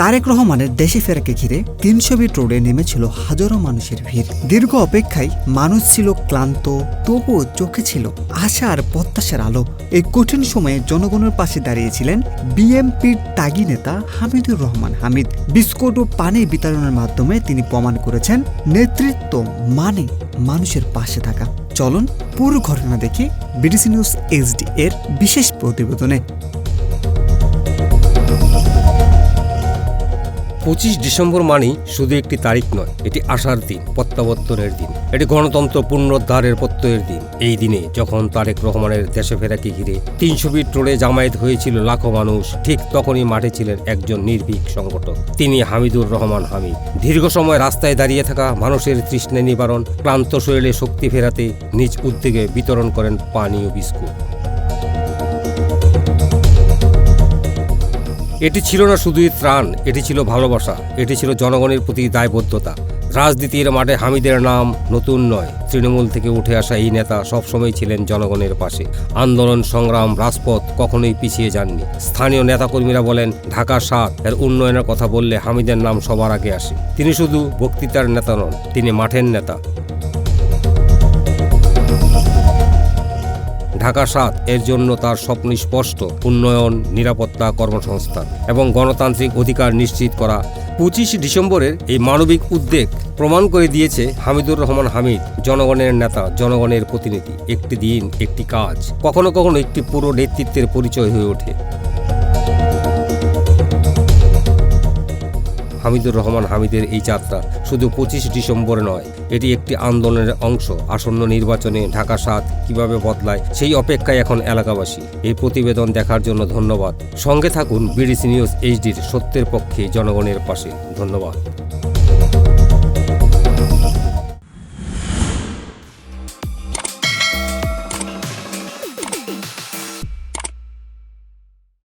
তারেক রহমানের দেশে ফেরাকে ঘিরে তিনশো বিট রোডে নেমেছিল হাজারো মানুষের ভিড়। দীর্ঘ অপেক্ষায় মানুষ ছিল ক্লান্ত, তবুও চোখে ছিল আশা আর প্রত্যাশার আলো। এই কঠিন সময়ে জনগণের পাশে দাঁড়িয়েছিলেন বিএমপির তাগি নেতা হামিদুর রহমান হামিদ। বিস্কুট ও পানি বিতরণের মাধ্যমে তিনি প্রমাণ করেছেন নেতৃত্ব মানে মানুষের পাশে থাকা। চলুন পুরো ঘটনা দেখি বিডিসি নিউজ এইচডি এর বিশেষ প্রতিবেদনে। পঁচিশ ডিসেম্বর মানেই শুধু একটি তারিখ নয়, এটি আশার দিন, প্রত্যাবর্তনের দিন। এটি গণতন্ত্র পুনরুদ্ধারের প্রত্যয়ের দিন। এই দিনে যখন তারেক রহমানের দেশে ফেরাকে ঘিরে তিনশো ফিট রোডে জামায়াত হয়েছিল লাখো মানুষ, ঠিক তখনই মাঠে ছিলেন একজন নির্ভীক সংগঠক। তিনি হামিদুর রহমান হামিদ। দীর্ঘ সময় রাস্তায় দাঁড়িয়ে থাকা মানুষের তৃষ্ণা নিবারণ, ক্লান্ত শরীরে শক্তি ফেরাতে নিজ উদ্যোগে বিতরণ করেন পানি ও বিস্কুট। এটি ছিল না শুধুই ত্রাণ, এটি ছিল ভালোবাসা, এটি ছিল জনগণের প্রতি দায়বদ্ধতা। রাজনীতির মাঠে হামিদের নাম নতুন নয়। তৃণমূল থেকে উঠে আসা এই নেতা সবসময় ছিলেন জনগণের পাশে। আন্দোলন, সংগ্রাম, রাজপথ কখনোই পিছিয়ে যাননি। স্থানীয় নেতাকর্মীরা বলেন, ঢাকা সাত, এর উন্নয়নের কথা বললে হামিদের নাম সবার আগে আসে। তিনি শুধু বক্তৃতার নেতা নন, তিনি মাঠের নেতা। ঢাকা সাত এর জন্য তার স্বপ্ন স্পষ্ট, উন্নয়ন, নিরাপত্তা কর্মসংস্থান এবং গণতান্ত্রিক অধিকার নিশ্চিত করা। পঁচিশ ডিসেম্বরের এই মানবিক উদ্যোগ প্রমাণ করে দিয়েছে হামিদুর রহমান হামিদ, জনগণের নেতা, জনগণের প্রতিনিধি। একটি দিন, একটি কাজ, কখনো কখনো একটি পুরো নেতৃত্বের পরিচয় হয়ে ওঠে। হামিদুর রহমান হামিদের এই যাত্রা শুধু পঁচিশ ডিসেম্বর নয়, এটি একটি আন্দোলনের অংশ। আসন্ন নির্বাচনে ঢাকা সাত কীভাবে বদলায় সেই অপেক্ষায় এখন এলাকাবাসী। এই প্রতিবেদন দেখার জন্য ধন্যবাদ। সঙ্গে থাকুন বিডিসি নিউজ এইচডির সত্যের পক্ষে জনগণের পাশে। ধন্যবাদ।